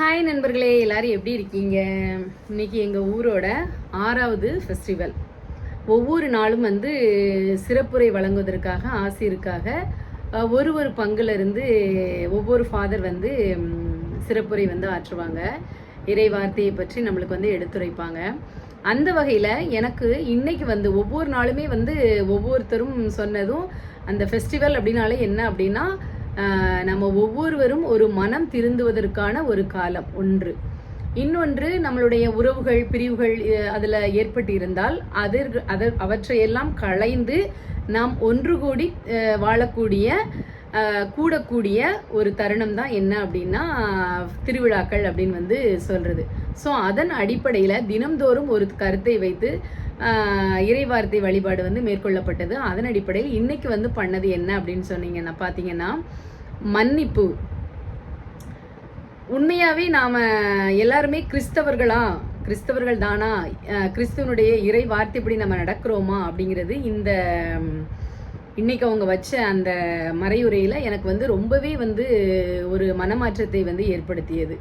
Hi நண்பர்களே. எல்லாரும் எப்படி இருக்கீங்க? இன்னைக்கு எங்கள் ஊரோட ஆறாவது ஃபெஸ்டிவல் ஒவ்வொரு நாளும் வந்து சிறப்புரை வழங்குவதற்காக ஆசிரியருக்காக ஒரு ஒரு பங்குலேருந்து ஒவ்வொரு ஃபாதர் வந்து சிறப்புரை வந்து ஆற்றுவாங்க. இறை வார்த்தையை பற்றி நம்மளுக்கு வந்து எடுத்துரைப்பாங்க. அந்த வகையில் எனக்கு இன்னைக்கு வந்து ஒவ்வொரு நாளுமே வந்து ஒவ்வொருத்தரும் சொன்னதும் அந்த ஃபெஸ்டிவல் அப்படின்னாலே என்ன அப்படின்னா நம்ம ஒவ்வொருவரும் ஒரு மனம் திருந்துவதற்கான ஒரு காலம் ஒன்று. இன்னொன்று நம்மளுடைய உறவுகள் பிரிவுகள் அதில் ஏற்பட்டு இருந்தால் அதற்கு அதை அவற்றையெல்லாம் களைந்து நாம் ஒன்று கூடி வாழக்கூடிய கூடக்கூடிய ஒரு தருணம் தான் என்ன அப்படின்னா திருவிழாக்கள் அப்படின்னு வந்து சொல்கிறது ஸோ அதன் அடிப்படையில் தினம்தோறும் ஒரு கருத்தை வைத்து இறைவார்த்தை வழிபாடு வந்து மேற்கொள்ளப்பட்டது. அதன் அடிப்படையில் இன்னைக்கு வந்து பண்ணது என்ன அப்படின்னு சொன்னீங்கன்னா பார்த்தீங்கன்னா மன்னிப்பு. உண்மையாகவே நாம் எல்லாருமே கிறிஸ்தவர்களா? கிறிஸ்தவர்கள் தானா? கிறிஸ்துவனுடைய இறை வார்த்தைப்படி நம்ம நடக்கிறோமா? அப்படிங்கிறது இந்த இன்னைக்கு அவங்க வச்ச அந்த மறையுறையில் எனக்கு வந்து ரொம்பவே வந்து ஒரு மனமாற்றத்தை வந்து ஏற்படுத்தியது.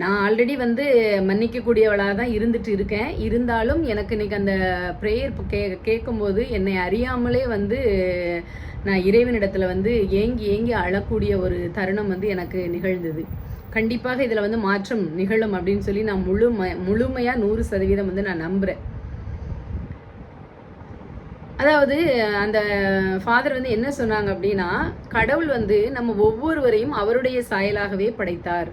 நான் ஆல்ரெடி வந்து மன்னிக்கக்கூடியவளாக தான் இருந்துட்டு இருக்கேன். இருந்தாலும் எனக்கு இன்னைக்கு அந்த ப்ரேயர் கே கேட்கும்போது என்னை அறியாமலே வந்து நான் இறைவனிடத்துல வந்து ஏங்கி ஏங்கி அழக்கூடிய ஒரு தருணம் வந்து எனக்கு நிகழ்ந்தது. கண்டிப்பாக இதில் வந்து மாற்றம் நிகழும் அப்படின்னு சொல்லி நான் முழும முழுமையாக நூறு சதவீதம் வந்து நான் நம்புகிறேன் அதாவது அந்த ஃபாதர் வந்து என்ன சொன்னாங்க அப்படின்னா கடவுள் வந்து நம்ம ஒவ்வொருவரையும் அவருடைய சாயலாகவே படைத்தார்.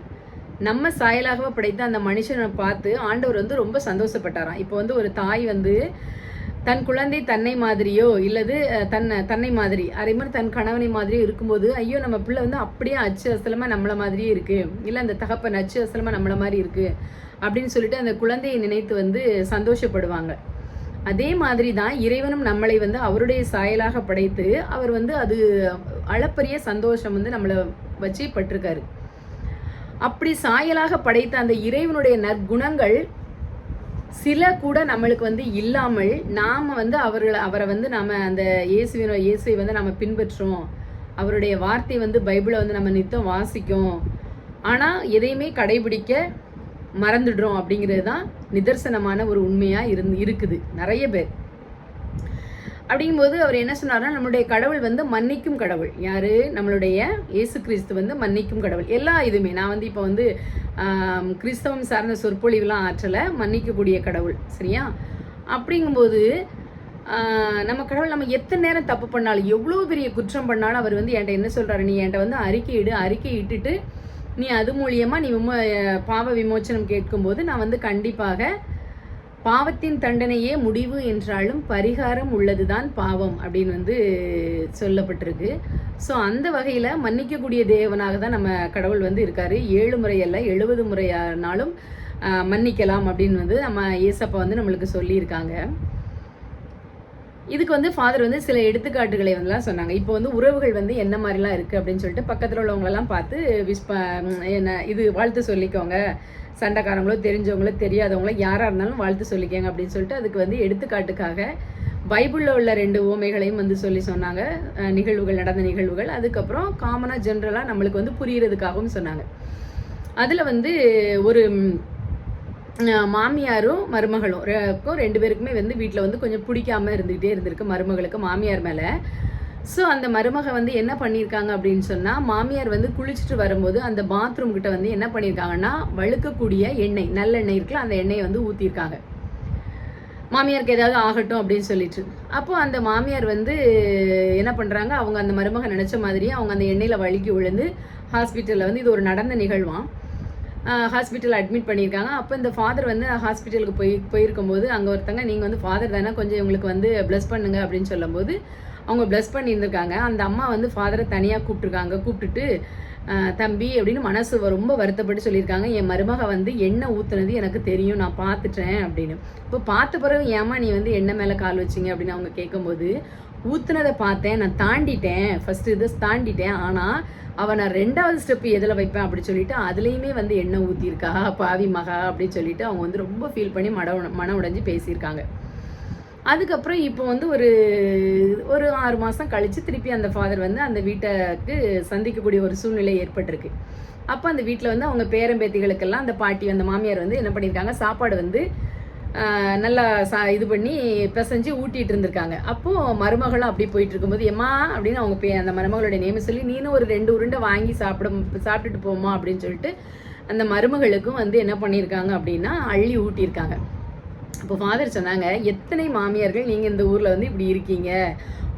நம்ம சாயலாகவே படைத்த அந்த மனுஷனை பார்த்து ஆண்டவர் வந்து ரொம்ப சந்தோஷப்பட்டாராம். இப்போ வந்து ஒரு தாய் வந்து தன் குழந்தை தன்னை மாதிரியோ இல்லது தன்னை தன்னை மாதிரி. அதே மாதிரி தன் கணவனை மாதிரியோ இருக்கும்போது ஐயோ நம்ம பிள்ளை வந்து அப்படியே அச்சு அசலமாக நம்மள மாதிரியே இருக்கு. இல்லை அந்த தகப்பன் அச்சு அசலமாக நம்மள மாதிரி இருக்கு. அப்படின்னு சொல்லிட்டு அந்த குழந்தையை நினைத்து வந்து சந்தோஷப்படுவாங்க. அதே மாதிரி தான் இறைவனும் நம்மளை வந்து அவருடைய சாயலாக படைத்து அவர் வந்து அது அளப்பரிய சந்தோஷம் வந்து நம்மளை வச்சு பட்டிருக்காரு. அப்படி சாயலாக படைத்த அந்த இறைவனுடைய நற்குணங்கள் சில கூட நம்மளுக்கு வந்து இல்லாமல் நாம் வந்து அவர்களை அவரை வந்து நம்ம அந்த இயேசுவின இயேசுவை வந்து நம்ம பின்பற்றுறோம். அவருடைய வார்த்தை வந்து பைபிளை வந்து நம்ம நித்தம் வாசிக்கும். ஆனால் எதையுமே கடைபிடிக்க மறந்துடுறோம் அப்படிங்கிறது தான் நிதர்சனமான ஒரு உண்மையாக இருந்து இருக்குது. நிறைய பேர். அப்படிங்கும்போது அவர் என்ன சொன்னார்னா நம்மளுடைய கடவுள் வந்து மன்னிக்கும் கடவுள். யார்? நம்மளுடைய இயேசு கிறிஸ்து வந்து மன்னிக்கும் கடவுள். எல்லா இதுவுமே. நான் வந்து இப்போ வந்து கிறிஸ்தவம் சார்ந்த சொற்பொழிவுலாம் ஆற்றலை. மன்னிக்கக்கூடிய கடவுள். சரியா? அப்படிங்கும்போது நம்ம கடவுள் நம்ம எத்தனை நேரம் தப்பு பண்ணாலும் எவ்வளோ பெரிய குற்றம் பண்ணாலும் அவர் வந்து என்கிட்ட என்ன சொல்கிறாரு நீ என்கிட்ட வந்து அறிக்கையிடு அறிக்கை இட்டுட்டு நீ அது மூலியமாக நீ விமோ பாவ விமோச்சனம் கேட்கும்போது நான் வந்து கண்டிப்பாக பாவத்தின் தண்டனையே முடிவு என்றாலும் பரிகாரம் உள்ளதுதான் பாவம் அப்படின்னு வந்து சொல்லப்பட்டிருக்கு. ஸோ அந்த வகையில் மன்னிக்கக்கூடிய தேவனாக தான் நம்ம கடவுள் வந்து இருக்காரு. ஏழு முறையல்ல எழுபது முறையானாலும் மன்னிக்கலாம் அப்படின்னு வந்து நம்ம ஏசப்பா வந்து நம்மளுக்கு சொல்லியிருக்காங்க. இதுக்கு வந்து ஃபாதர் வந்து சில எடுத்துக்காட்டுகளை வந்துலாம் சொன்னாங்க. இப்போ வந்து உறவுகள் வந்து என்ன மாதிரிலாம் இருக்குது அப்படின்னு சொல்லிட்டு பக்கத்தில் உள்ளவங்களெல்லாம் பார்த்து விஸ்ப என்ன இது வாழ்த்து சொல்லிக்கோங்க. சண்டைக்காரங்களோ தெரிஞ்சவங்களோ தெரியாதவங்களோ யாராக இருந்தாலும் வாழ்த்து சொல்லிக்கங்க அப்படின்னு சொல்லிட்டு அதுக்கு வந்து எடுத்துக்காட்டுக்காக பைபிளில் உள்ள ரெண்டு ஓமைகளையும் வந்து சொல்லி சொன்னாங்க. நிகழ்வுகள் நடந்த நிகழ்வுகள். அதுக்கப்புறம் காமனாக ஜென்ரலாக நம்மளுக்கு வந்து புரியறதுக்காகவும் சொன்னாங்க. அதில் வந்து ஒரு மாமியாரும் மருமகளும் ரெண்டு பேருக்குமே வந்து வீட்டில் வந்து கொஞ்சம் பிடிக்காம இருந்துக்கிட்டே இருந்திருக்கு. மருமகளுக்கு மாமியார் மேலே. ஸோ அந்த மருமக வந்து என்ன பண்ணியிருக்காங்க அப்படின்னு சொன்னால் மாமியார் வந்து குளிச்சுட்டு வரும்போது அந்த பாத்ரூம் கிட்ட வந்து என்ன பண்ணியிருக்காங்கன்னா வழுக்கக்கூடிய எண்ணெய் நல்லெண்ணெய் இருக்குல்ல அந்த எண்ணெயை வந்து ஊற்றியிருக்காங்க மாமியாருக்கு ஏதாவது ஆகட்டும் அப்படின்னு சொல்லிட்டு. அப்போது அந்த மாமியார் வந்து என்ன பண்ணுறாங்க அவங்க அந்த மருமக நினச்ச மாதிரியே அவங்க அந்த எண்ணெயில் வழுக்கி விழுந்து ஹாஸ்பிட்டலில் வந்து இது ஒரு நடந்த நிகழ்வான் ஹாஸ்பிட்டல் அட்மிட் பண்ணியிருக்காங்க. அப்போ இந்த ஃபாதர் வந்து ஹாஸ்பிட்டலுக்கு போய் போயிருக்கும்போது அங்கே ஒருத்தங்க நீங்கள் வந்து ஃபாதர் தானே கொஞ்சம் இவங்களுக்கு வந்து ப்ளஸ் பண்ணுங்க அப்படின்னு சொல்லும்போது அவங்க ப்ளஸ் பண்ணியிருந்திருக்காங்க. அந்த அம்மா வந்து ஃபாதரை தனியாக கூப்பிட்டுருக்காங்க. கூப்பிட்டுட்டு தம்பி அப்படின்னு மனசு ரொம்ப வருத்தப்பட்டு சொல்லியிருக்காங்க. என் மருமக வந்து எண்ணெய் ஊற்றுனது எனக்கு தெரியும். நான் பார்த்துட்டேன் அப்படின்னு. இப்போ பார்த்த பிறகு ஏமா நீ வந்து எண்ணெய் மேலே கால் வச்சிங்க அப்படின்னு அவங்க கேட்கும்போது ஊற்றுனதை பார்த்தேன். நான் தாண்டிட்டேன். ஃபஸ்ட்டு இதை தாண்டிட்டேன். ஆனால் அவன் நான் ரெண்டாவது ஸ்டெப்பு எதில் வைப்பேன்? அப்படி சொல்லிட்டு அதுலேயுமே வந்து எண்ணெய் ஊற்றிருக்கா பாவி மகா அப்படின்னு சொல்லிட்டு அவங்க வந்து ரொம்ப ஃபீல் பண்ணி மட மன உடைஞ்சு பேசியிருக்காங்க. அதுக்கப்புறம் இப்போ வந்து ஒரு ஒரு ஆறு மாதம் கழித்து திருப்பி அந்த ஃபாதர் வந்து அந்த வீட்டுக்கு சந்திக்கக்கூடிய ஒரு சூழ்நிலை ஏற்பட்டிருக்கு. அப்போ அந்த வீட்டில் வந்து அவங்க பேரம்பேத்திகளுக்கெல்லாம் அந்த பாட்டி அந்த மாமியார் வந்து என்ன பண்ணியிருக்காங்க சாப்பாடு வந்து நல்லா சா இது பண்ணி பிசைஞ்சு ஊட்டிகிட்டு இருந்திருக்காங்க. அப்போது மருமகளும் அப்படி போயிட்டு இருக்கும்போது எம்மா அப்படின்னு அவங்க பே அந்த மருமகளுடைய நேமை சொல்லி நீனும் ஒரு ரெண்டு உருண்டை வாங்கி சாப்பிட சாப்பிட்டுட்டு போமா அப்படின்னு சொல்லிட்டு அந்த மருமகளுக்கும் வந்து என்ன பண்ணியிருக்காங்க அப்படின்னா அள்ளி ஊட்டியிருக்காங்க. இப்போ ஃபாதர் சொன்னாங்க எத்தனை மாமியார்கள் நீங்கள் இந்த ஊரில் வந்து இப்படி இருக்கீங்க?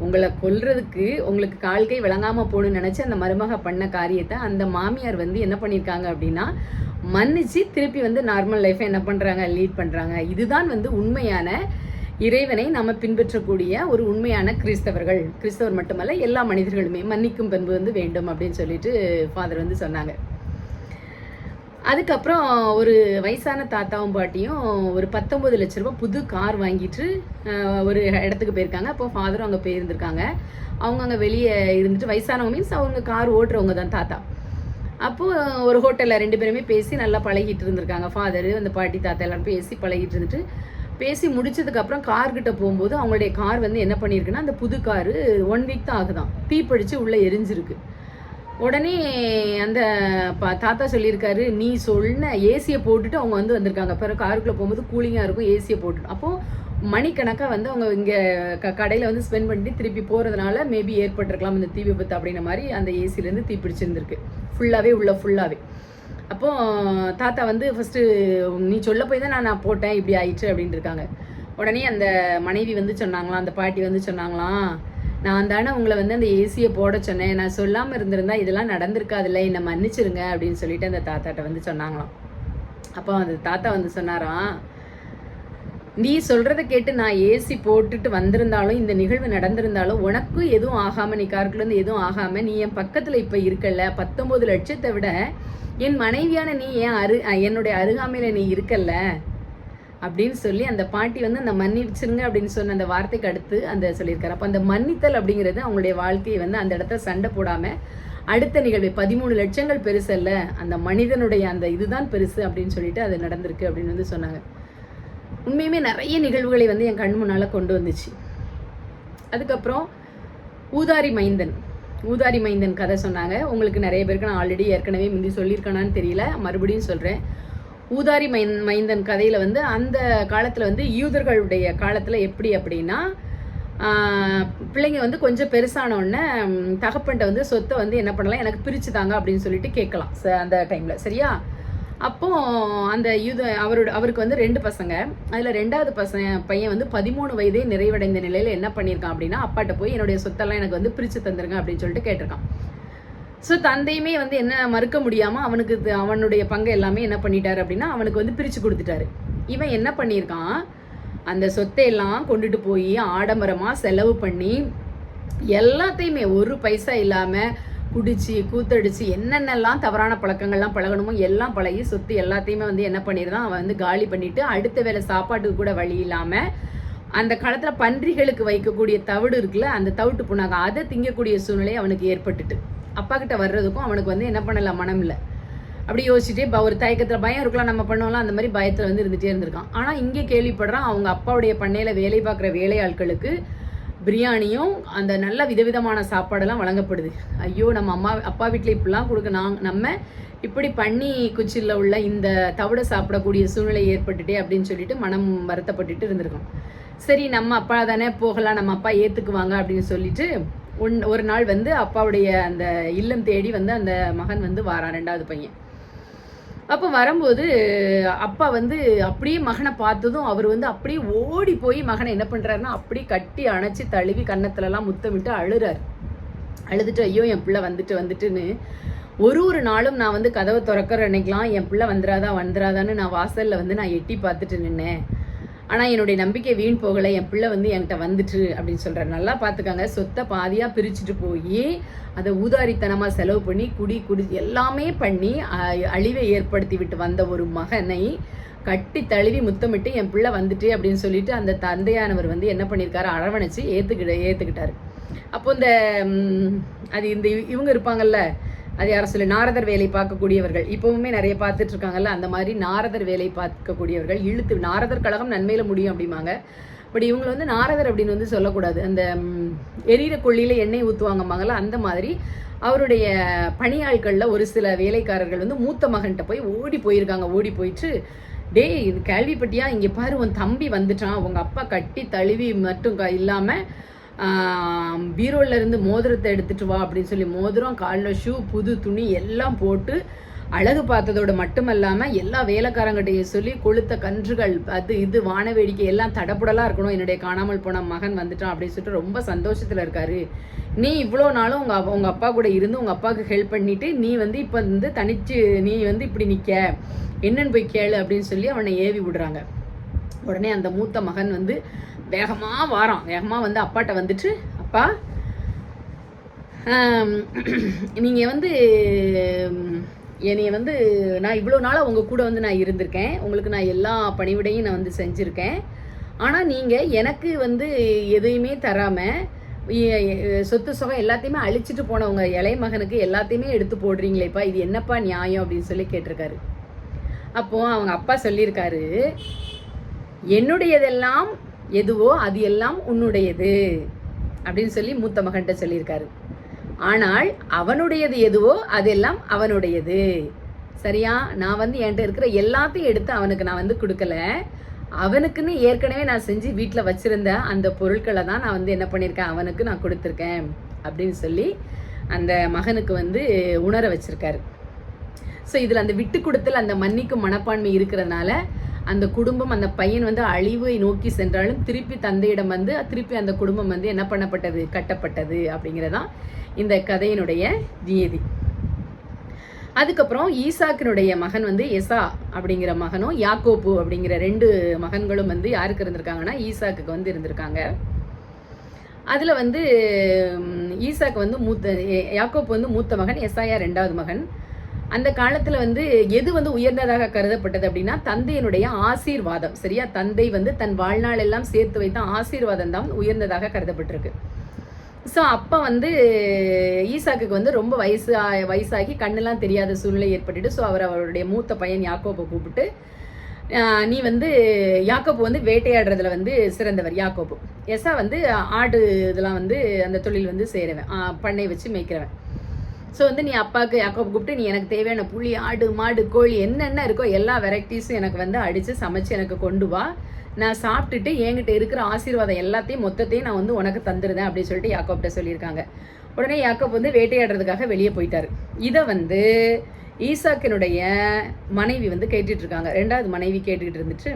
உங்களை கொல்றதுக்கு உங்களுக்கு கால்கை விளங்காமல் போகணும்னு நினச்சி அந்த மருமக பண்ண காரியத்தை அந்த மாமியார் வந்து என்ன பண்ணியிருக்காங்க அப்படின்னா மன்னிச்சு திருப்பி வந்து நார்மல் லைஃப்பை என்ன பண்ணுறாங்க லீட் பண்ணுறாங்க இதுதான் வந்து உண்மையான இறைவனை நம்ம பின்பற்றக்கூடிய ஒரு உண்மையான கிறிஸ்தவர்கள். கிறிஸ்தவர் மட்டுமல்ல எல்லா மனிதர்களுமே மன்னிக்கும் பண்பு வந்து வேண்டும் அப்படின்னு சொல்லிட்டு ஃபாதர் வந்து சொன்னாங்க. அதுக்கப்புறம் ஒரு வயசான தாத்தாவும் பாட்டியும் ஒரு பத்தொம்பது லட்ச ரூபா புது கார் வாங்கிட்டு ஒரு இடத்துக்கு போயிருக்காங்க. அப்போ ஃபாதரும் அங்கே போயிருந்திருக்காங்க. அவங்க அங்கே வெளியே இருந்துட்டு வயசானவங்க மீன்ஸ் அவங்க கார் ஓட்டுறவங்க தான் தாத்தா. அப்போது ஒரு ஹோட்டலில் ரெண்டு பேருமே பேசி நல்லா பழகிட்டு இருந்திருக்காங்க. ஃபாதர் அந்த பாட்டி தாத்தா எல்லாரும் பேசி பழகிட்டு இருந்துட்டு பேசி முடிச்சதுக்கப்புறம் கார்கிட்ட போகும்போது அவங்களுடைய கார் வந்து என்ன பண்ணியிருக்குன்னா அந்த புது காரு ஒன் வீக் தான் ஆகுதான். தீப்பிடிச்சு உள்ளே எரிஞ்சிருக்கு. உடனே அந்த பா- தாத்தா சொல்லியிருக்காரு நீ சொன்ன ஏசியை போட்டுட்டு அவங்க வந்து வந்திருக்காங்க. பிறகு காருக்குள்ளே போகும்போது கூலிங்காக இருக்கும் ஏசியை போட்டுட்டு. அப்போது மணிக்கணக்காக வந்து அவங்க இங்கே க கடையில் வந்து ஸ்பெண்ட் பண்ணிட்டு திருப்பி போகிறதுனால மேபி ஏற்பட்டிருக்கலாம் இந்த தீ விபத்து அப்படின்ற மாதிரி அந்த ஏசிலேருந்து தீ பிடிச்சிருந்துருக்கு. ஃபுல்லாகவே உள்ள ஃபுல்லாகவே அப்போ தாத்தா வந்து ஃபஸ்ட்டு நீ சொல்ல போய் தான் நான் நான் போட்டேன் இப்படி ஆயிடுச்சு அப்படின்ட்டு இருக்காங்க. உடனே அந்த மனைவி வந்து சொன்னாங்களாம் அந்த பாட்டி வந்து சொன்னாங்களாம் நான் தானே உங்களை வந்து அந்த ஏசியை போட சொன்னேன். நான் சொல்லாமல் இருந்திருந்தா இதெல்லாம் நடந்திருக்காதுல்ல. என்னை மன்னிச்சிருங்க அப்படின்னு சொல்லிட்டு அந்த தாத்தாட்ட வந்து சொன்னாங்களாம். அப்போ அந்த தாத்தா வந்து சொன்னாராம் நீ சொல்கிறத கேட்டு நான் ஏசி போட்டுட்டு வந்திருந்தாலும் இந்த நிகழ்வு நடந்திருந்தாலும் உனக்கும் எதுவும் ஆகாம நீ கார்க்குலேருந்து எதுவும் ஆகாம நீ என் பக்கத்துல இப்ப இருக்கல பத்தொன்பது லட்சத்தை விட என் மனைவியான நீ ஏன் அரு என்னுடைய அருகாமையில நீ இருக்கல்ல. அப்படின்னு சொல்லி அந்த பாட்டி வந்து அந்த மன்னிச்சிருங்க அப்படின்னு சொன்ன அந்த வார்த்தைக்கு அடுத்து அந்த சொல்லியிருக்காரு. அப்போ அந்த மன்னித்தல் அப்படிங்கிறது அவங்களுடைய வாழ்க்கையை வந்து அந்த இடத்துல சண்டை போடாமல் அடுத்த நிகழ்வு பதிமூணு லட்சங்கள் பெருசல்ல அந்த மனிதனுடைய அந்த இதுதான் பெருசு அப்படின்னு சொல்லிட்டு அது நடந்திருக்கு அப்படின்னு வந்து சொன்னாங்க. உண்மையுமே நிறைய நிகழ்வுகளை வந்து என் கண் முன்னால் கொண்டு வந்துச்சு. அதுக்கப்புறம் ஊதாரி மைந்தன். ஊதாரி மைந்தன் கதை சொன்னாங்க. உங்களுக்கு நிறைய பேருக்கு நான் ஆல்ரெடி ஏற்கனவே முந்தி சொல்லியிருக்கேனான்னு தெரியல. மறுபடியும் சொல்கிறேன் ஊதாரி மைந் மைந்தன் கதையில் வந்து அந்த காலத்தில் வந்து யூதர்களுடைய காலத்தில் எப்படி அப்படின்னா பிள்ளைங்க வந்து கொஞ்சம் பெருசான உடனே தகப்பன்ட்ட வந்து சொத்தை வந்து என்ன பண்ணலாம் எனக்கு பிரிச்சு தாங்க அப்படின்னு சொல்லிட்டு கேட்கலாம் ச- அந்த டைமில் சரியா? அப்போ அந்த யூத அவரோட அவருக்கு வந்து ரெண்டு பசங்க. அதில் ரெண்டாவது பசங்க பையன் வந்து பதிமூணு வயதே நிறைவடைந்த நிலையில் என்ன பண்ணியிருக்கான் அப்படின்னா அப்பாட்ட போய் என்னுடைய சொத்தெல்லாம் எனக்கு வந்து பிரித்து தந்துருங்க அப்படின்னு சொல்லிட்டு கேட்டிருக்கான். ஸோ தந்தையுமே வந்து என்ன மறுக்க முடியாமல் அவனுக்கு அவனுடைய பங்கு எல்லாமே என்ன பண்ணிட்டாரு அப்படின்னா அவனுக்கு வந்து பிரித்து கொடுத்துட்டாரு. இவன் என்ன பண்ணியிருக்கான்? அந்த சொத்தை எல்லாம் கொண்டுட்டு போய் ஆடம்பரமாக செலவு பண்ணி எல்லாத்தையுமே ஒரு பைசா இல்லாமல் குடிச்சு கூத்தடிச்சு என்னென்னலாம் தவறான பழக்கங்கள்லாம் பழகணுமோ எல்லாம் பழகி சொத்து எல்லாத்தையுமே வந்து என்ன பண்ணிடுறான்? அவன் வந்து காலி பண்ணிட்டு அடுத்த வேளை சாப்பாட்டுக்கு கூட வழி இல்லாமல் அந்த காலத்தில் பன்றிகளுக்கு வைக்கக்கூடிய தவிடு இருக்குல்ல அந்த தவிட்டு புண்ணாங்க அதை திங்கக்கூடிய சூழ்நிலை அவனுக்கு ஏற்பட்டுட்டு. அப்பா கிட்ட வர்றதுக்கும் அவனுக்கு வந்து என்ன பண்ணலாம் மனம் இல்லை. அப்படி யோசிச்சுட்டே இப்போ ஒரு தயக்கத்தில் பயம் இருக்கலாம் நம்ம பண்ணுவோம்ல அந்த மாதிரி பயத்தில் வந்து இருந்துகிட்டே இருந்திருக்கான். ஆனால் இங்கே கேள்விப்படுறான் அவங்க அப்பாவுடைய பண்ணையில் வேலை பார்க்குற வேலையாட்களுக்கு பிரியாணியும் அந்த நல்ல விதவிதமான சாப்பாடெல்லாம் வழங்கப்படுது. ஐயோ நம்ம அம்மா அப்பா வீட்டில் இப்படிலாம் கொடுக்க நான் நம்ம இப்படி பண்ணி குச்சியில் உள்ள இந்த தவிட சாப்பிடக்கூடிய சூழ்நிலை ஏற்பட்டுட்டே அப்படின்னு சொல்லிட்டு மனம் வருத்தப்பட்டுட்டு இருந்திருக்கோம் சரி நம்ம அப்பா தானே போகலாம் நம்ம அப்பா ஏற்றுக்குவாங்க அப்படின்னு சொல்லிட்டு ஒன் ஒரு நாள் வந்து அப்பாவுடைய அந்த இல்லம் தேடி வந்து அந்த மகன் வந்து வாரான் ரெண்டாவது பையன். அப்போ வரும்போது அப்பா வந்து அப்படியே மகனை பார்த்ததும் அவர் வந்து அப்படியே ஓடி போய் மகனை என்ன பண்ணுறாருன்னா அப்படியே கட்டி அணைச்சி தழுவி கன்னத்துலலாம் முத்தமிட்டு அழுறாரு. அழுதுட்டு ஐயோ என் பிள்ளை வந்துட்டு வந்துட்டுன்னு. ஒரு ஒரு நாளும் நான் வந்து கதவை திறக்கிற அன்னைக்கெலாம் என் பிள்ளை வந்துடாதா வந்துடாதான்னு நான் வாசலில் வந்து நான் எட்டி பார்த்துட்டு நின்னேன். ஆனால் என்னுடைய நம்பிக்கை வீண் போகலை. என் பிள்ளை வந்து என்கிட்ட வந்துட்டு அப்படின்னு சொல்கிறார் நல்லா பார்த்துக்கங்க சொத்தை பாதியாக பிரிச்சுட்டு போய் அதை ஊதாரித்தனமாக செலவு பண்ணி குடி குடி எல்லாமே பண்ணி அழிவை ஏற்படுத்தி விட்டு வந்த ஒரு மகனை கட்டி தழுவி முத்தமிட்டு என் பிள்ளை வந்துட்டு அப்படின்னு சொல்லிட்டு அந்த தந்தையானவர் வந்து என்ன பண்ணியிருக்காரு? அரவணைச்சு ஏற்றுக்கிட்ட ஏற்றுக்கிட்டாரு அப்போ இந்த அது இந்த இவங்க இருப்பாங்கல்ல அது யார சொல்லி நாரதர் வேலை பார்க்கக்கூடியவர்கள். இப்பவுமே நிறைய பார்த்துட்டு இருக்காங்கல்ல அந்த மாதிரி நாரதர் வேலை பார்க்கக்கூடியவர்கள். இழுத்து நாரதர் கழகம் நன்மையில முடியும் அப்படிம்பாங்க. பட் இவங்களை வந்து நாரதர் அப்படின்னு வந்து சொல்லக்கூடாது. அந்த எரியிற கொள்ளியில எண்ணெய் ஊற்றுவாங்கம்பாங்கல்ல அந்த மாதிரி அவருடைய பணியாட்களில் ஒரு சில வேலைக்காரர்கள் வந்து மூத்த மகன்கிட்ட போய் ஓடி போயிருக்காங்க. ஓடி போயிட்டு டேய் இது கேள்விப்பட்டியா? இங்கே பாரு உன் தம்பி வந்துட்டான். உங்கள் அப்பா கட்டி தழுவி மட்டும் க இல்லாமல் பீரோல இருந்து மோதிரத்தை எடுத்துட்டு வா அப்படின்னு சொல்லி மோதிரம் காலில் ஷூ புது துணி எல்லாம் போட்டு அழகு பார்த்ததோட மட்டுமல்லாமல் எல்லா வேலைக்காரங்கிட்டையும் சொல்லி கொளுத்த கன்றுகள் அது இது வான வேடிக்கை எல்லாம் தடபுடலாக இருக்கணும். என்னுடைய காணாமல் போன மகன் வந்துட்டான் அப்படின்னு சொல்லிட்டு ரொம்ப சந்தோஷத்தில் இருக்காரு. நீ இவ்வளோ நாளும் உங்கள் அப்பா உங்கள் அப்பா கூட இருந்து உங்கள் அப்பாவுக்கு ஹெல்ப் பண்ணிட்டு நீ வந்து இப்போ வந்து தனிச்சு நீ வந்து இப்படி நிற்க என்னன்னு போய் கேளு அப்படின்னு சொல்லி அவனை ஏவி விடுறாங்க. உடனே அந்த மூத்த மகன் வந்து வேகமாக வாரான். வேகமாக வந்து அப்பாட்ட வந்துட்டு அப்பா நீங்கள் வந்து என்னைய வந்து நான் இவ்வளோ நாளாக உங்கள் கூட வந்து நான் இருந்திருக்கேன். உங்களுக்கு நான் எல்லா பணிவிடையும் நான் வந்து செஞ்சுருக்கேன். ஆனால் நீங்கள் எனக்கு வந்து எதையுமே தராமல் சொத்து சுகம் எல்லாத்தையுமே அழிச்சிட்டு போனவங்க இளைய மகனுக்கு எல்லாத்தையுமே எடுத்து போடுறீங்களேப்பா. இது என்னப்பா நியாயம்? அப்படின்னு சொல்லி கேட்டிருக்காரு. அப்போது அவங்க அப்பா சொல்லியிருக்காரு என்னுடையதெல்லாம் எதுவோ அது எல்லாம் உன்னுடையது அப்படின்னு சொல்லி மூத்த மகன்கிட்ட சொல்லியிருக்காரு. ஆனால் அவனுடையது எதுவோ அதெல்லாம் அவனுடையது. சரியா? நான் வந்து என்கிட்ட இருக்கிற எல்லாத்தையும் எடுத்து அவனுக்கு நான் வந்து கொடுக்கல. அவனுக்குன்னு ஏற்கனவே நான் செஞ்சு வீட்டில் வச்சுருந்த அந்த பொருட்களை தான் நான் வந்து என்ன பண்ணியிருக்கேன்? அவனுக்கு நான் கொடுத்துருக்கேன் அப்படின்னு சொல்லி அந்த மகனுக்கு வந்து உணர வச்சிருக்காரு. ஸோ இதில் அந்த விட்டு கொடுத்தல் அந்த மன்னிக்கும் மனப்பான்மை இருக்கிறதுனால அந்த குடும்பம் அந்த பையன் வந்து அழிவை நோக்கி சென்றாலும் திருப்பி தந்தையிடம் வந்து திருப்பி அந்த குடும்பம் வந்து என்ன பண்ணப்பட்டது? கட்டப்பட்டது அப்படிங்கிறதான் இந்த கதையினுடைய நியதி. அதுக்கப்புறம் ஈசாக்கினுடைய மகன் வந்து எசா அப்படிங்கிற மகனும் யாக்கோப்பு அப்படிங்கிற ரெண்டு மகன்களும் வந்து யாருக்கு இருந்திருக்காங்கன்னா ஈசாக்கு வந்து இருந்திருக்காங்க. அதில் வந்து ஈசாக்கு வந்து மூத்த எ- யாக்கோப்பு வந்து மூத்த மகன் எசாயா ரெண்டாவது மகன். அந்த காலத்தில் வந்து எது வந்து உயர்ந்ததாக கருதப்பட்டது அப்படின்னா தந்தையினுடைய ஆசீர்வாதம். சரியா? தந்தை வந்து தன் வாழ்நாள் எல்லாம் சேர்த்து வைத்த ஆசீர்வாதம் தான் உயர்ந்ததாக கருதப்பட்டிருக்கு. ஸோ அப்போ வந்து ஈசாக்குக்கு வந்து ரொம்ப வயசு வயசாகி கண்ணெல்லாம் தெரியாத சூழ்நிலை ஏற்பட்டுட்டு ஸோ அவர் அவருடைய மூத்த பையன் யாக்கோப்பை கூப்பிட்டு நீ வந்து யாக்கோப்பு வந்து வேட்டையாடுறதுல வந்து சிறந்தவர் யாக்கோப்பு எஸ்ஸா வந்து ஆடு இதெல்லாம் வந்து அந்த தொழில் வந்து செய்கிறவன் பண்ணை வச்சு மேய்க்கிறவன். ஸோ வந்து நீ அப்பாவுக்கு அக்கா கூப்பிட்டு நீ எனக்கு தேவையான புளி ஆடு மாடு கோழி என்னென்ன இருக்கோ எல்லா வெரைட்டிஸும் எனக்கு வந்து அடித்து சமைச்சு எனக்கு கொண்டு வா. நான் சாப்பிட்டுட்டு என்கிட்ட இருக்கிற ஆசீர்வாதம் எல்லாத்தையும் மொத்தத்தையும் நான் வந்து உனக்கு தந்துருந்தேன் அப்படின்னு சொல்லிட்டு யாக்கோப்கிட்ட சொல்லியிருக்காங்க. உடனே யாக்கோப் வந்து வேட்டையாடுறதுக்காக வெளியே போயிட்டார். இதை வந்து ஈசாக்கினுடைய மனைவி வந்து கேட்டுட்ருக்காங்க ரெண்டாவது மனைவி கேட்டுக்கிட்டு இருந்துட்டு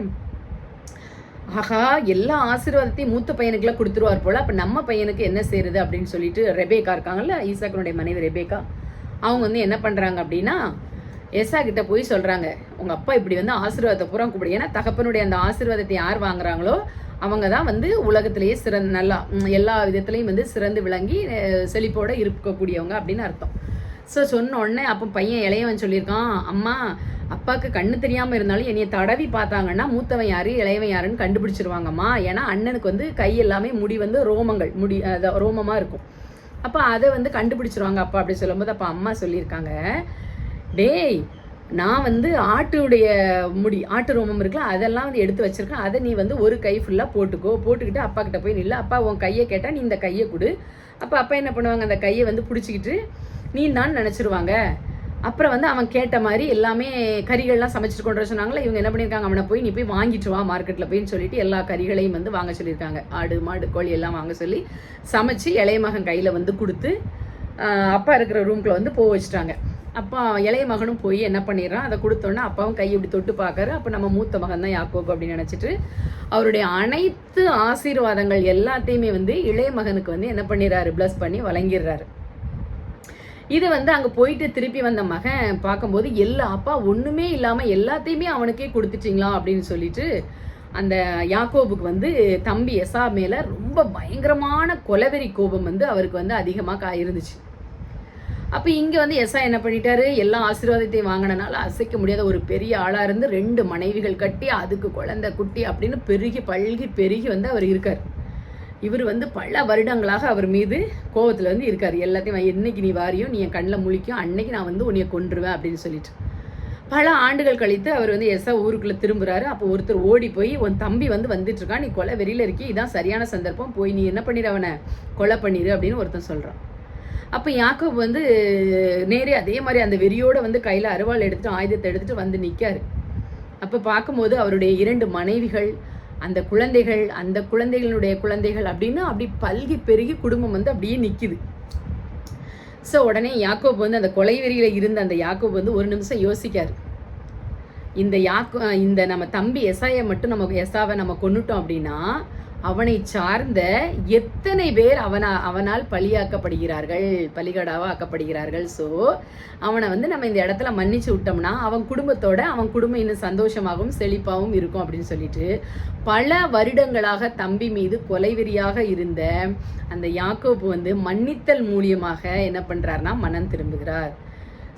ஆஹா எல்லா ஆசீர்வாதத்தையும் மூத்த பையனுக்குலாம் கொடுத்துருவார் போல. அப்போ நம்ம பையனுக்கு என்ன செய்யறது அப்படின்னு சொல்லிட்டு ரெபேக்கா இருக்காங்கல்ல ஈசாக்கனுடைய மனைவி ரெபேக்கா. அவங்க வந்து என்ன பண்ணுறாங்க அப்படின்னா எஸ்ஸா கிட்ட போய் சொல்கிறாங்க உங்கள் அப்பா இப்படி வந்து ஆசீர்வாதத்தை பூரா கூப்பிடு. ஏன்னா தகப்பனுடைய அந்த ஆசீர்வாதத்தை யார் வாங்குறாங்களோ அவங்க தான் வந்து உலகத்திலேயே சிறந்த நல்லா எல்லா விதத்துலேயும் வந்து சிறந்து விளங்கி செழிப்போடு செழிப்போட இருக்கக்கூடியவங்க அப்படின்னு அர்த்தம். ஸோ சொன்ன உடனே அப்போ பையன் இளையவன் சொல்லியிருக்கான் அம்மா அப்பாவுக்கு கண்ணு தெரியாமல் இருந்தாலும் என்னைய தடவி பார்த்தாங்கன்னா மூத்தவன் யாரு இளையவன் யாருன்னு கண்டுபிடிச்சிருவாங்கம்மா. ஏன்னா அண்ணனுக்கு வந்து கை எல்லாமே முடி வந்து ரோமங்கள் முடி அதான் ரோமமாக இருக்கும். அப்போ அதை வந்து கண்டுபிடிச்சிருவாங்க அப்பா அப்படி சொல்லும்போது அப்போ அம்மா சொல்லியிருக்காங்க டேய் நான் வந்து ஆட்டுடைய முடி ஆட்டு ரோமம் இருக்குல்ல அதெல்லாம் வந்து எடுத்து வச்சிருக்கேன். அதை நீ வந்து ஒரு கை ஃபுல்லாக போட்டுக்கோ. போட்டுக்கிட்டு அப்பா கிட்ட போய் நில்ல. அப்பா உன் கையை கேட்டால் நீ இந்த கையை கொடு. அப்போ அப்பா என்ன பண்ணுவாங்க அந்த கையை வந்து பிடிச்சிக்கிட்டு நீ தான் நினச்சிருவாங்க. அப்புறம் வந்து அவன் கேட்ட மாதிரி எல்லாமே கறிகள்லாம் சமைச்சிட்டு கொண்டு வர சொன்னாங்களே இவங்க என்ன பண்ணியிருக்காங்க? அவனை போய் நீ போய் வாங்கிட்டு வா மார்க்கெட்டில் போயின்னு சொல்லிட்டு எல்லா கறிகளையும் வந்து வாங்க சொல்லியிருக்காங்க. ஆடு மாடு கோழி எல்லாம் வாங்க சொல்லி சமைச்சு இளைய மகன் கையில் வந்து கொடுத்து அப்பா இருக்கிற ரூம்குள்ள வந்து போக வச்சுட்டாங்க. அப்பா இளைய மகனும் போய் என்ன பண்ணிடுறான்? அதை கொடுத்தோன்னே அப்பாவும் கை இப்படி தொட்டு பார்க்கறாரு. அப்போ நம்ம மூத்த மகன் தான் யாக்கோப் அப்படின்னு நினச்சிட்டு அவருடைய அனைத்து ஆசீர்வாதங்கள் எல்லாத்தையுமே வந்து இளைய மகனுக்கு வந்து என்ன பண்ணிடுறாரு? ப்ளஸ் பண்ணி வழங்கிடுறாரு. இது வந்து அங்கே போயிட்டு திருப்பி வந்த மகன் பார்க்கும்போது எல்லா அப்பா ஒன்றுமே இல்லாமல் எல்லாத்தையுமே அவனுக்கே கொடுத்துச்சிங்களா அப்படின்னு சொல்லிட்டு அந்த யாக்கோபுக்கு வந்து தம்பி எசா மேலே ரொம்ப பயங்கரமான கொலவெறி கோபம் வந்து அவருக்கு வந்து அதிகமாக இருந்துச்சு. அப்போ இங்கே வந்து எஸ்ஆ என்ன பண்ணிட்டாரு? எல்லா ஆசீர்வாதத்தையும் வாங்கினனால அசைக்க முடியாத ஒரு பெரிய ஆளாக இருந்து ரெண்டு மனைவிகள் கட்டி அதுக்கு குழந்தை குட்டி அப்படின்னு பெருகி பல்கி பெருகி வந்து அவர் இருக்கார். இவர் வந்து பல வருடங்களாக அவர் மீது கோவத்தில் வந்து இருக்கார். எல்லாத்தையும் என்னைக்கு நீ வாரியும் நீ என் கண்ணில் முழிக்கும் அன்னைக்கு நான் வந்து உன்னைய கொன்றுவேன் அப்படின்னு சொல்லிட்டு. பல ஆண்டுகள் கழித்து அவர் வந்து எஸ்ஸா ஊருக்குள்ளே திரும்புகிறாரு அப்போ ஒருத்தர் ஓடி போய் உன் தம்பி வந்து வந்துட்டுருக்கான் நீ கொலை வெறியில் இருக்கி இதான் சரியான சந்தர்ப்பம் போய் நீ என்ன பண்ணிடு அவனை? கொலை பண்ணிடு அப்படின்னு ஒருத்தன் சொல்கிறான் அப்போ யாக்கோப் வந்து நேரே அதே மாதிரி அந்த வெறியோட வந்து கையில் அருவாள் எடுத்துட்டு ஆயுதத்தை எடுத்துகிட்டு வந்து நிற்காரு அப்போ பார்க்கும்போது அவருடைய இரண்டு மனைவிகள் அந்த குழந்தைகள் அந்த குழந்தைகளுடைய குழந்தைகள் அப்படின்னு அப்படி பல்கி பெருகி குடும்பம் வந்து அப்படியே நிற்கிது ஸோ உடனே யாக்கோப் வந்து அந்த கொலை வெறியில் இருந்த அந்த யாக்கோப் வந்து ஒரு நிமிஷம் யோசிக்கார். இந்த யாக்கோ இந்த நம்ம தம்பி எசாயை மட்டும் நம்ம எசாவை நம்ம கொண்டுட்டோம் அப்படின்னா அவனை சார்ந்த எத்தனை பேர் அவனா அவனால் பலியாக்கப்படுகிறார்கள் பலிகடாவாக ஆக்கப்படுகிறார்கள் ஸோ அவனை வந்து நம்ம இந்த இடத்துல மன்னிச்சு விட்டோம்னா அவன் குடும்பத்தோட அவன் குடும்பம் இன்னும் சந்தோஷமாகவும் செழிப்பாகவும் இருக்கும் அப்படின்னு சொல்லிட்டு பல வருடங்களாக தம்பி மீது கொலைவெறியாக இருந்த அந்த யாக்கோப்பு வந்து மன்னித்தல் மூலியமாக என்ன பண்ணுறாருனா மனம் திரும்புகிறார்.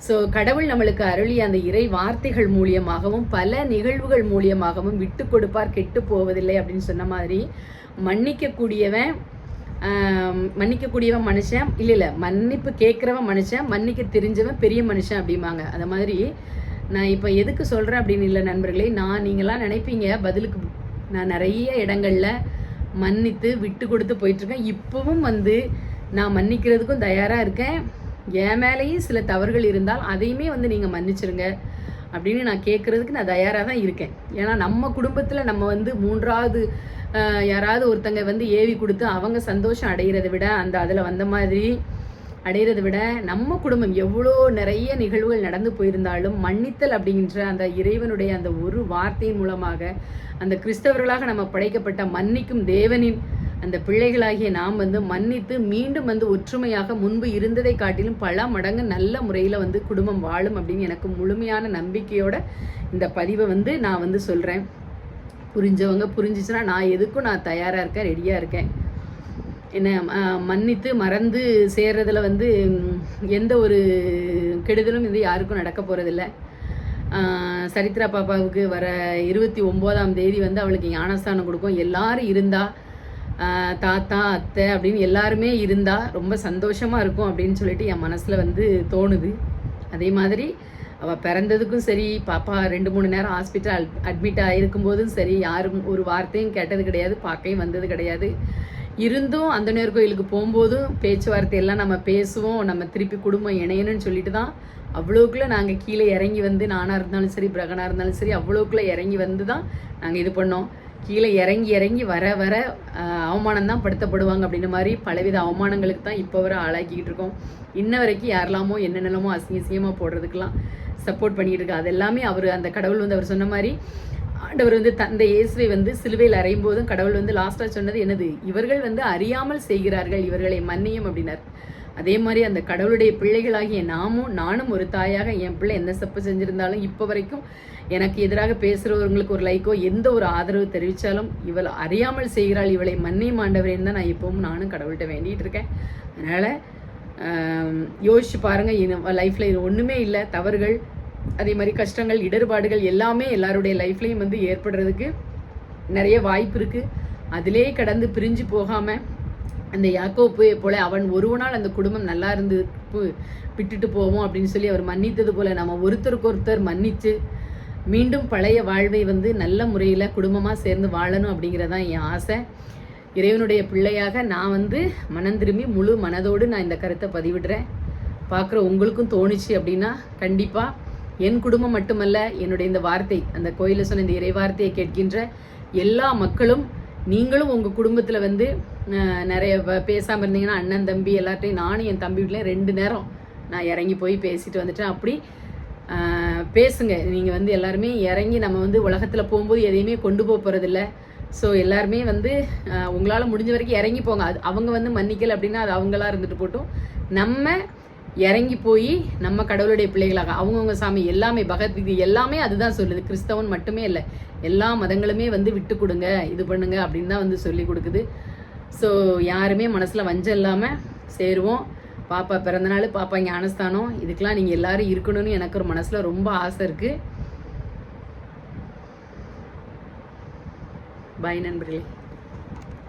ஸோ கடவுள் நம்மளுக்கு அருளிய அந்த இறை வார்த்தைகள் மூலியமாகவும் பல நிகழ்வுகள் மூலியமாகவும் விட்டு கொடுப்பார் கெட்டு போவதில்லை அப்படின்னு சொன்ன மாதிரி மன்னிக்கக்கூடியவன் மன்னிக்கக்கூடியவன் மனுஷன் இல்லை இல்லை மன்னிப்பு கேட்குறவன் மனுஷன் மன்னிக்க தெரிஞ்சவன் பெரிய மனுஷன் அப்படிம்பாங்க. அந்த மாதிரி நான் இப்போ எதுக்கு சொல்கிறேன் அப்படின்னு இல்லை நண்பர்களே நான் நீங்களாம் நினைப்பீங்க பதிலுக்கு நான் நிறைய இடங்களில் மன்னித்து விட்டு கொடுத்து போயிட்டுருக்கேன் இப்போவும் வந்து நான் மன்னிக்கிறதுக்கும் தயாராக இருக்கேன். என் மேலேயும் சில தவறுகள் இருந்தால் அதையுமே வந்து நீங்கள் மன்னிச்சிருங்க. அப்படின்னு நான் கேட்குறதுக்கு நான் தயாராக தான் இருக்கேன். ஏன்னா நம்ம குடும்பத்தில் நம்ம வந்து மூன்றாவது யாராவது ஒருத்தங்க வந்து ஏவி கொடுத்து அவங்க சந்தோஷம் அடைகிறத விட அந்த அதில் வந்த மாதிரி அடைகிறத விட நம்ம குடும்பம் எவ்வளோ நிறைய நிகழ்வுகள் நடந்து போயிருந்தாலும் மன்னித்தல் அப்படிங்கிற அந்த இறைவனுடைய அந்த ஒரு வார்த்தையின் மூலமாக அந்த கிறிஸ்தவர்களாக நம்ம படைக்கப்பட்ட மன்னிக்கும் தேவனின் அந்த பிள்ளைகளாகிய நாம் வந்து மன்னித்து மீண்டும் வந்து ஒற்றுமையாக முன்பு இருந்ததை காட்டிலும் பல மடங்கு நல்ல முறையில் வந்து குடும்பம் வாழும் அப்படின்னு எனக்கு முழுமையான நம்பிக்கையோட இந்த பதிவை வந்து நான் வந்து சொல்கிறேன் புரிஞ்சவங்க புரிஞ்சிச்சுன்னா நான் எதுக்கும் நான் தயாராக இருக்கேன் ரெடியாக இருக்கேன். என்ன மன்னித்து மறந்து சேர்றதுல வந்து எந்த ஒரு கெடுதலும் இது யாருக்கும் நடக்க போகிறதில்ல சரித்ரா பாப்பாவுக்கு வர இருபத்தி ஒம்போதாம் தேதி வந்து அவளுக்கு ஞானஸ்தானம் கொடுக்கும். எல்லாரும் இருந்தால் தாத்தா அத்தை அப்படின்னு எல்லாருமே இருந்தால் ரொம்ப சந்தோஷமாக இருக்கும் அப்படின்னு சொல்லிட்டு என் மனசில் வந்து தோணுது. அதே மாதிரி அவள் பிறந்ததுக்கும் சரி பாப்பா ரெண்டு மூணு நேரம் ஹாஸ்பிட்டல் அட்மிட் ஆகிருக்கும் போதும் சரி யாரும் ஒரு வார்த்தையும் கேட்டது கிடையாது பார்க்கையும் வந்தது கிடையாது. இருந்தும் அந்தனர் கோயிலுக்கு போகும்போதும் பேச்சுவார்த்தை எல்லாம் நம்ம பேசுவோம் நம்ம திருப்பி குடும்பம் இணையணும்னு சொல்லிட்டு தான் அவ்வளோக்குள்ளே நாங்கள் கீழே இறங்கி வந்து நானாக இருந்தாலும் சரி பிரகனாக இருந்தாலும் சரி அவ்வளோக்குள்ளே இறங்கி வந்து தான் நாங்கள் இது பண்ணோம். கீழே இறங்கி இறங்கி வர வர அவமானம் தான் படுத்தப்படுவாங்க அப்படின்ற மாதிரி பலவித அவமானங்களுக்கு தான் இப்போ வர ஆளாக்கிக்கிட்டு இருக்கோம். இன்ன வரைக்கும் யாரெல்லாமோ என்னென்னமோ அசிங்க அசிங்கமாக போடுறதுக்கெல்லாம் சப்போர்ட் பண்ணிட்டு இருக்கு. அது எல்லாமே அவர் அந்த கடவுள் வந்து அவர் சொன்ன மாதிரி ஆண்டவர் வந்து தந்தை இயேசுவை வந்து சிலுவையில் அறையும் போதும் கடவுள் வந்து லாஸ்ட்டாக சொன்னது என்னது? இவர்கள் வந்து அறியாமல் செய்கிறார்கள் இவர்களை மன்னியும் அப்படின்னார். அதே மாதிரி அந்த கடவுளுடைய பிள்ளைகளாகிய நாமும் நானும் ஒரு தாயாக என் பிள்ளை எந்த தப்பு செஞ்சிருந்தாலும் இப்போ வரைக்கும் எனக்கு எதிராக பேசுகிறவங்களுக்கு ஒரு லைக்கோ எந்த ஒரு ஆதரவு தெரிவித்தாலும் இவள் அறியாமல் செய்கிறாள் இவளை மன்னியும் மாண்டவரேன்னு தான் நான் இப்போவும் நானும் கடவுள்கிட்ட வேண்டிகிட்டு இருக்கேன். அதனால் யோசிச்சு பாருங்கள் லைஃப்பில் இது ஒன்றுமே இல்லை. தவறுகள் அதே மாதிரி கஷ்டங்கள் இடர்பாடுகள் எல்லாமே எல்லாருடைய லைஃப்லையும் வந்து ஏற்படுறதுக்கு நிறைய வாய்ப்பு இருக்குது அதிலே கடந்து பிரிஞ்சு போகாமல் அந்த யாக்கோப்பு போல அவன் ஒருவனால் அந்த குடும்பம் நல்லா இருந்து விட்டுட்டு போவோம் அப்படின்னு சொல்லி அவர் மன்னித்தது போல நம்ம ஒருத்தருக்கு ஒருத்தர் மன்னித்து மீண்டும் பழைய வாழ்வை வந்து நல்ல முறையில் குடும்பமாக சேர்ந்து வாழணும் அப்படிங்கிறதான் என் ஆசை. இறைவனுடைய பிள்ளையாக நான் வந்து மனம் திரும்பி முழு மனதோடு நான் இந்த கருத்தை பதிவிடுறேன். பார்க்குற உங்களுக்கும் தோணுச்சு அப்படின்னா கண்டிப்பாக என் குடும்பம் மட்டுமல்ல என்னுடைய இந்த வார்த்தை அந்த கோயிலில் சொன்ன இந்த இறை வார்த்தையை கேட்கின்ற எல்லா மக்களும் நீங்களும் உங்கள் குடும்பத்தில் வந்து நிறைய பேசாமல் இருந்தீங்கன்னா அண்ணன் தம்பி எல்லாத்தையும் நானும் என் தம்பி வீட்டில் ரெண்டு நேரம் நான் இறங்கி போய் பேசிட்டு வந்துட்டேன். அப்படி பேசுங்க. நீங்கள் வந்து எல்லாருமே இறங்கி நம்ம வந்து உலகத்தில் போகும்போது எதையுமே கொண்டு போக போகிறதில்ல ஸோ எல்லாருமே வந்து உங்களால் முடிஞ்ச வரைக்கும் இறங்கி போங்க. அது அவங்க வந்து மன்னிக்கல் அப்படின்னா அது அவங்களா இருந்துட்டு போட்டும். நம்ம இறங்கி போய் நம்ம கடவுளுடைய பிள்ளைகளாக அவங்கவுங்க சாமி எல்லாமே பகவத்கீதை எல்லாமே அதுதான் சொல்லுது. கிறிஸ்தவன் மட்டுமே இல்லை. எல்லா மதங்களுமே வந்து விட்டு கொடுங்க இது பண்ணுங்க அப்படின்னு தான் வந்து சொல்லி கொடுக்குது. ஸோ யாருமே மனசில் வஞ்சம் இல்லாமல் சேருவோம். பாப்பா பிறந்தநாள் பாப்பா ஞானஸ்தானம். இதுக்கெலாம் நீங்கள் எல்லாரும் இருக்கணும்னு எனக்கு ஒரு மனசில் ரொம்ப ஆசை இருக்குது பாய் நண்பர்களே.